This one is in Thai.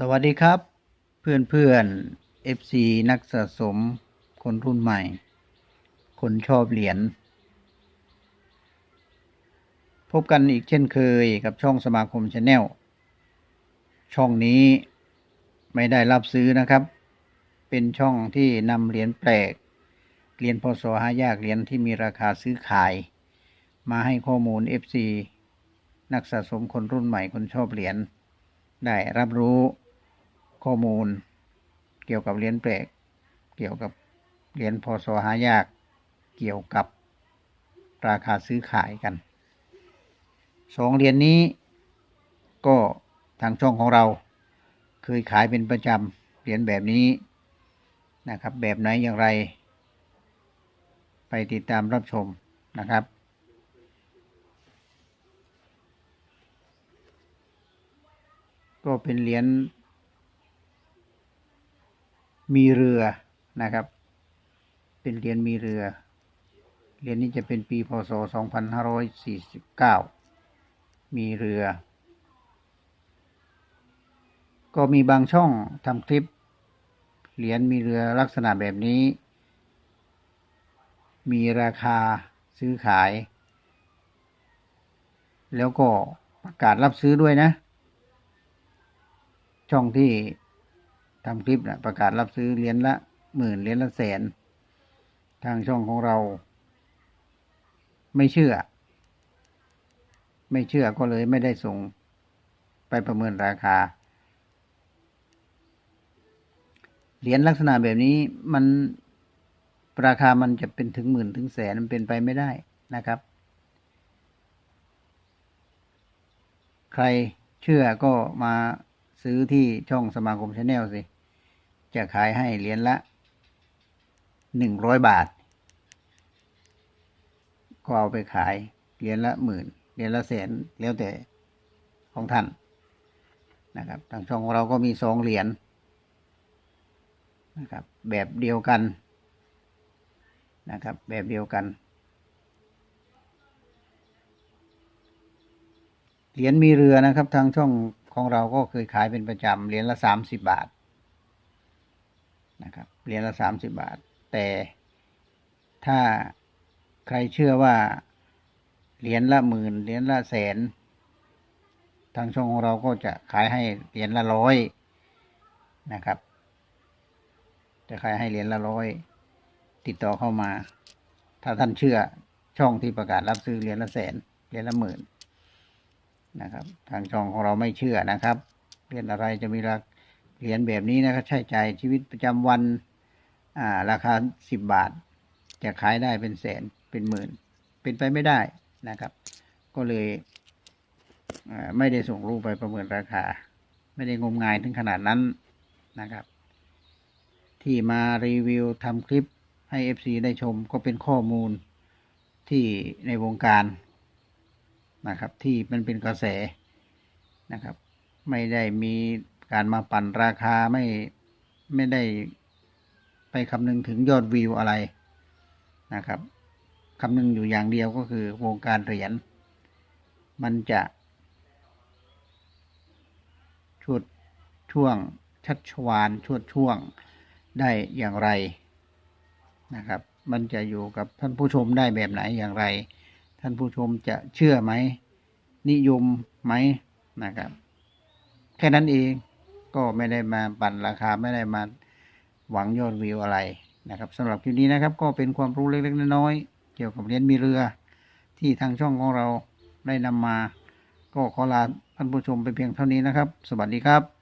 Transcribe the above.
สวัสดีครับ เพื่อนเพื่อน FC นักสะสม คนรุ่นใหม่ คนชอบเหรียญพบกันอีกเช่นเคยกับช่องสมาคมชาแนลช่องนี้ไม่ได้รับซื้อนะครับ เป็นช่องที่นำเหรียญแปลกเหรียญพศหายากเหรียญที่มีราคาซื้อขาย มาให้ข้อมูล FC นักสะสมคนรุ่นใหม่คนชอบเหรียญได้รับรู้ ข้อมูล เกี่ยวกับเหรียญแปลก เกี่ยวกับเหรียญพศหายาก เกี่ยวกับราคาซื้อขายกันสองเหรียญนนี้ก็ทางช่องของเราเคยขายเป็นประจำเหรียญแบบนี้นะครับ แบบไหนอย่างไร ไปติดตามรับชมนะครับก็เป็นเหรียญ มีเรือนะครับ เป็นเหรียญมีเรือ เหรียญนี้จะเป็นปีพศ 2549 มีเรือ ก็มีบางช่องทำคลิป เหรียญมีเรือลักษณะแบบนี้ มีราคาซื้อขาย แล้วก็ประกาศรับซื้อด้วยนะ ช่องที่ ทำคลิปนะประกาศรับซื้อเหรียญละหมื่นเหรียญละแสน ทางช่องของเรา ไม่เชื่อ ไม่เชื่อก็เลยไม่ได้ส่งไปประเมินราคา เหรียญลักษณะแบบนี้มันราคามันจะเป็นถึงหมื่นถึงแสนมันเป็นไปไม่ได้นะครับ ใครเชื่อก็มาซื้อที่ช่องสมาคมชาแนลสิ จะขายให้เหรียญละหนึ่งร้อยบาท ก็เอาไปขายเหรียญละหมื่นเหรียญละแสนแล้วแต่ของท่านนะครับทางช่องของเราก็มีสองเหรียญนะครับ แบบเดียวกันนะครับ แบบเดียวกันเหรียญมีเรือนะครับ ทางช่องของเราก็เคยขายเป็นประจำเหรียญละสามสิบบาท นะครับเหรียญละสามสิบบาท แต่ถ้าใครเชื่อว่าเหรียญละหมื่นเหรียญละแสน ทางช่องของเราก็จะขายให้เหรียญละร้อยนะครับ จะขายให้เหรียญละร้อยติดต่อเข้ามา ถ้าท่านเชื่อช่องที่ประกาศรับซื้อเหรียญละแสนเหรียญละหมื่นนะครับ ทางช่องของเราไม่เชื่อนะครับเหรียญอะไรจะมีรา เหรียญแบบนี้นะครับ ใช้จ่ายชีวิตประจำวัน อ่า ราคาสิบบาท จะขายได้เป็นแสนเป็นหมื่น เป็นไปไม่ได้นะครับ ก็เลยไม่ได้ส่งรูปไปประเมินราคา ไม่ได้งมงายถึงขนาดนั้นนะครับ ที่มารีวิวทำคลิปให้ FC ได้ชมก็เป็นข้อมูลที่ในวงการนะครับ ที่มันเป็นกระแสนะครับ ไม่ได้มี การมาปั่นราคาไม่ไม่ได้ไปคำนึงถึงยอดวิวอะไรนะครับคำนึงอยู่อย่างเดียวก็คือวงการเหรียญมันจะชุดช่วงชัดชวานชวดช่วงได้อย่างไรนะครับ มันจะอยู่กับท่านผู้ชมได้แบบไหนอย่างไร ท่านผู้ชมจะเชื่อไหม นิยมไหมนะครับ แค่นั้นเอง ก็ไม่ได้มาปั่นราคาไม่ได้มาหวังยอดวิวอะไรนะครับสำหรับคลิปนี้นะครับ ก็เป็นความรู้เล็กๆน้อยๆเกี่ยวกับเรียนมีเรือ ที่ทางช่องของเราได้นำมา ก็ขอลาท่านผู้ชมไปเพียงเท่านี้นะครับ สวัสดีครับ